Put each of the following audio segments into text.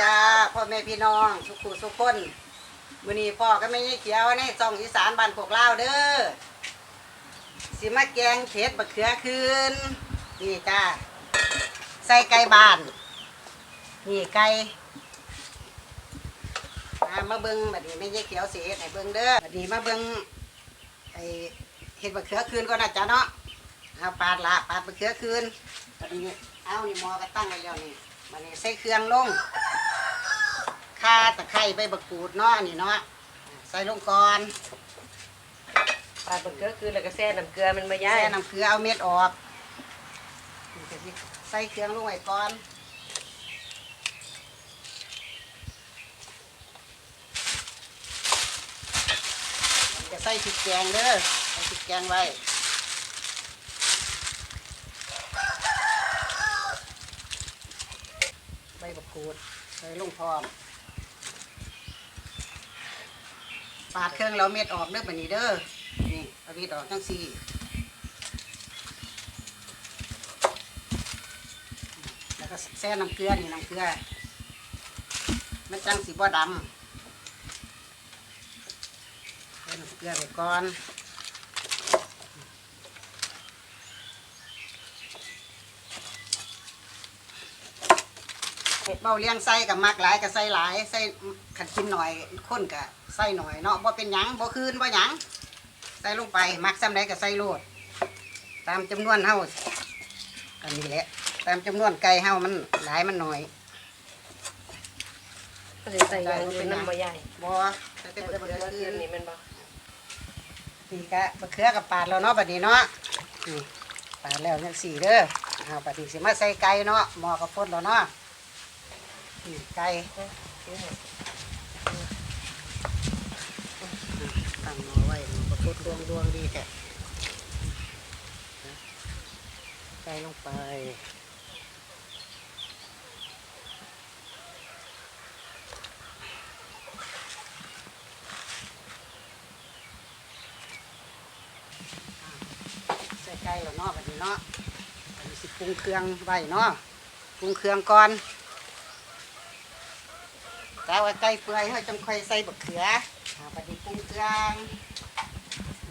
จ้าพ่อแม่พี่น้องสุขุสุขคนมื้อนี้พ่อก็ไม่ยี่เขียวในซองอีสานบ้านพวกลาวเด้อสิมาแกงเผ็ดบะเขือคืนนี่จ้าใส่ไก่บ้านนี่ไก่มามาเบิ่งบัดนี้ไม่ยี่เขียวสิเฮ็ดให้เบิ่งเด้อบัดนี้มาเบิ่งไอ้เฮ็ดบะเขือคืนก่อนนะจ้าเนาะเอาปาดละปาดบะเขือคืนบัดนี้เอานี่มอก็ตั้งไว้แล้วนี่ บัดนี้ใส่เครื่องลงข่าตะไคร้ใบบักกูดเนาะนี่เนาะใส่ลงก่อนปลาเบดเกลือคือแล้วก็แซ่น้ำเกลือมันมาย่าใส่ยน้ำเกลือเอาเม็ดออกนี่ก็สิใส่เครื่องลงไว้ก่อนจะใส่พริกแกงเด้อใส่พริกแกงไว้ใบบั กูดใส่ลงพร้อม ปาดเครื่องเราเม็ดออกเด้อบันนี้เด้อ นี่เอาเม็ดออกจังสี่แล้วก็แซ่น้ำเกลือนี่น้ำเกลือ มันจังสีบ่ดำใส่น้ำเกลือไปก่อน เบาเลี้ยงไส้กับมักหลายกับไส้หลายไส้ขัดกินหน่อยข้นกับไส้หน่อยเนาะบ่เป็นหยังบ่คืนบ่หยังใส่ลงไปมักซ้ำใดกับใส่โลด ตามจำนวนเฮาอันนี้แหละตามจำนวนไก่เฮามันหลายมันหน่อยก็จะใส่อย่างอื่นน้ำมาย่ายบ่ใส่แต่แต่บะเบดเขือเกลือคืคือนนี่มันบ่นี่กะบะเขือกับปาดแล้วเนาะบัดนี้เนาะนี่ปาดแล้วจังสี่เด้อเอาบัดนี้สิมาใส่ไก่เนาะหม้อกับพ่นแล้วเนาะ นี่ไก่ตั้งหม้อไว้มันก็พุดดวงดวงดีแท้ใส่ลงไปใส่ไก่แล้วเนาะแบบนี้เนาะสิปรุงเครื่องไว้เนาะปรุงเครื่องก่อน แต่ว่าไก่เปื่อยให้จังค่อยใส่บักเขืออ่าปฏิปรุงเครื่อง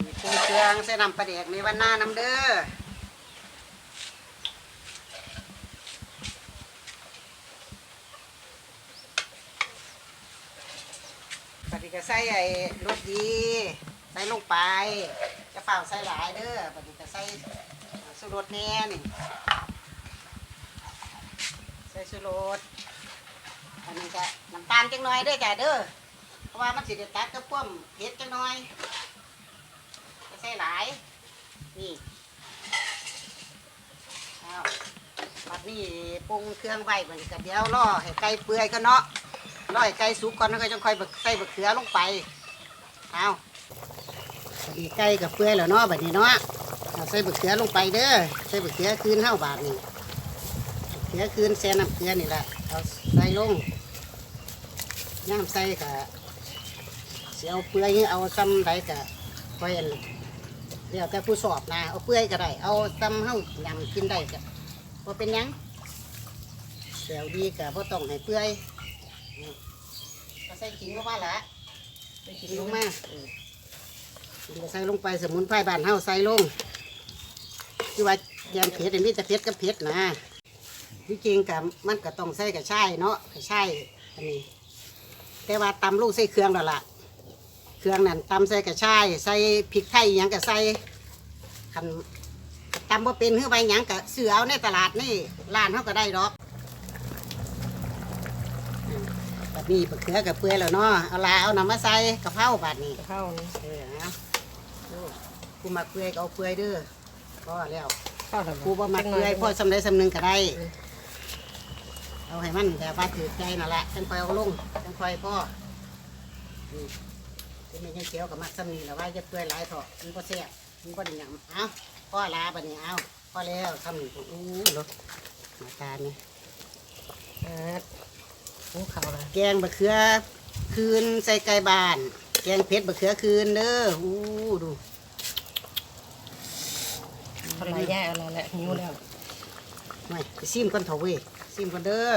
นี่ปรุงเครื่องใส่น้ำปลาแดกในวันหน้าน้ำเด้อปฏิก็ใส่ไอ้รสดี ใส่ลงไป จะเปล่าใส่หลายเด้อปฏิก็ใส่สุรสแน่นี่ ใส่สุรส อันนี้ก็น้ำตาลจังน้อยด้อจ้ะเด้อ เพราะว่ามันสิได้ตัดกับพวกเผ็ดจังน่อยจะใส่หลาย นี่เอาบัดนี้ปรุงเครื่องไว้มันก็เดี๋ยวรอให้ไก่เปื่อยก็เนาะรอให้ไก่สุกก่อนแล้วก็จังค่อยบักใส่บักเขือลงไปเอาบัดนี้ไก่กับเปื่อยแล้วเนาะบัดนี้เนาะเอาใส่บักเขือลงไปเด้อ ใส่บักเขือคืนเท่าบาทนี่บักเขือคืนแซ่น้ำเกลือนี่แหละเอา ส่ลงย่างใส่กะเสียเอาเปลือยเอาซ้ำไรกะค่อยอันเดี๋ยวแต่ผู้สอบนะเอาเปลือยก็ได้ เอาซ้ำเฮายำกินได้กะพอเป็นยังเสียวดีกะพอต้องให้เปลือยก็ใส่ขิงลงมาละใส่ขิงลงมาเออขิงก็ใส่ลงไปสมุนไพรบานเฮาใส่ลงคือว่ายำเผ็ดอันนี้จะเผ็ดกับเผ็ดนะ ที่จริงกะมันก็ต้องใส่กระชายเนาะกระชายอันนี้ แต่ว่าตำลูกใส่เครื่องแล้วล่ะ เครื่องนั่นตำใส่กระชายใส่พริกไทยอหยังก็ใส่คันตำว่าเป็นเฮือใบหยังก็ซื้อเอาในตลาดนี่ร้านเขาก็ได้ดอกอืมแบบนี้ปลาเขือกับเปื่อยแล้วเนาะเอาลาเอาน้ำมาใส่กะเพราบาดนี้เข้านี่เออนะดูกูมาเปื่อยก็เอาเปื่อยเด้อพอแล้ว เข้าแล้วกูบ่มาเปื่อยพ่อสำเร็จสำนึงก็ได้ เอาให้มันแต่ว่าถือใจนั่นแหละจังคอยเอาลงจังคอยพ่ออืมที่ไม่ใช่เขียวกับมักซ้ำนี่แหละว่าจะเปื่อยหลายเถอะมันก็แซ่บมันก็ดีหยำเอาพ่อลาบัดนี้เอาพ่อแล้วทำนี่อู้รถมาตานี่อ่าหูเข้าละแกงบะเขือคืนใส่ไก่บ้าน แกงเผ็ดบะเขือคืนเด้ออู้ดูพลายย่ายเอาละแหละหิวแล้วไม่ไปซิมก่อนเถอะเว้ย ซิมก่อนเด้อ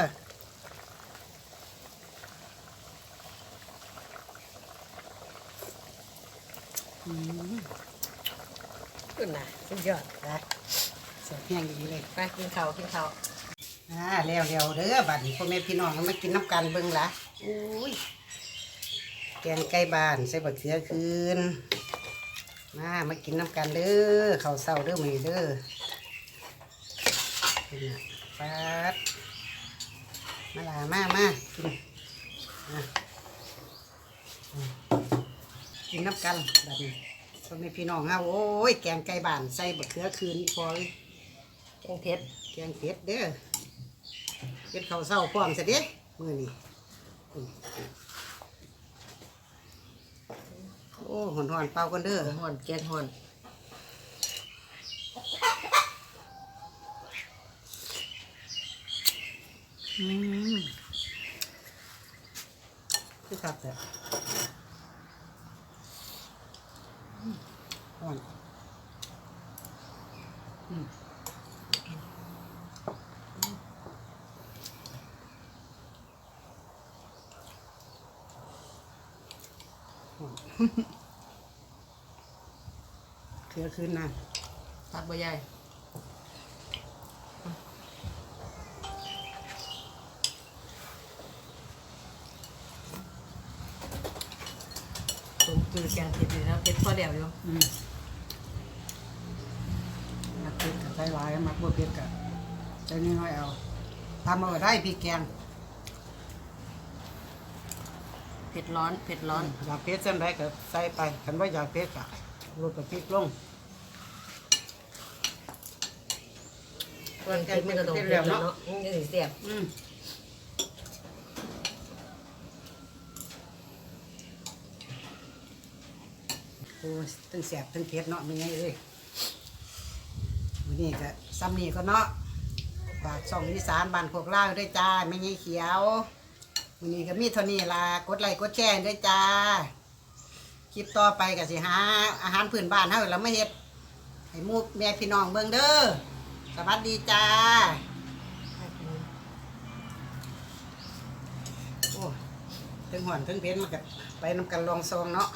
ขึ้นนะสุดยอดนะเสียงแห้งดีเลยไปกินข้าวกินข้าวอ่าแล้วแล้วเด้อบัดนี้พ่อแม่พี่น้องมากินน้ำกันเบิ่งละอุ้ยแกงไก่บานใส่บักเสือคืนมามากินน้ำกันเด้อข้าวเศร้าเด้อมือเด้อ เป็นน่ะปัดมาลามามากินอะกินน้ำกันบัดนี้พ่อแม่พี่น้องเฮาโอ้ย แกงไก่บ้านใส่บักเขือคืนพอเลยแกงเผ็ดแกงเผ็ดเด้อเผ็ดข้าวเศร้าพร้อมซะเด้มื้อนี้อืมโอ้หอนเป่ากันเด้อห่อนแกงห่อน อืมคือคักแต่อ่อนอืมอ่อนเคลือคืนนะตักใบใหญ่ ผมคือแกงเผ็ดอยู่นะเผ็ดพอเดียวอยู่อืมมักเผ็ดกับใส่หลายมักบ่เผ็ดกับใส่น้อยๆเอาทำเอาก็ได้พริกแกงเผ็ดร้อนเผ็ดร้อนอยากเผ็ดเส้นใดก็ใส่ไปคันว่าอยากเผ็ดก็ลดกับพริกลงวันเผ็ดมันก็ต้องเผ็ดแล้วเนาะมันจะสิแซ่บอืม อ้ยตั้งแสบตั้งเผ็ดเนาะมันไงเอ้ยวันนี้ก็ซ้ำนี่ก็เนาะฝากช่องอีสานบ้านพวกเราด้วยจ้าไม่ไงเขียววันนี้ก็มีเท่านี้ละกดไลค์กดแชร์ด้วยจ้าคลิปต่อไปก็สิหาอาหารพื้นบ้านเฮาแล้วไม่เฮ็ดให้มู่แม่พี่น้องเบิ่งเด้อสวัสดีจ้าโอ้ถึงหอนถึงเพนมันก็ไปนำกันลองซองเนาะ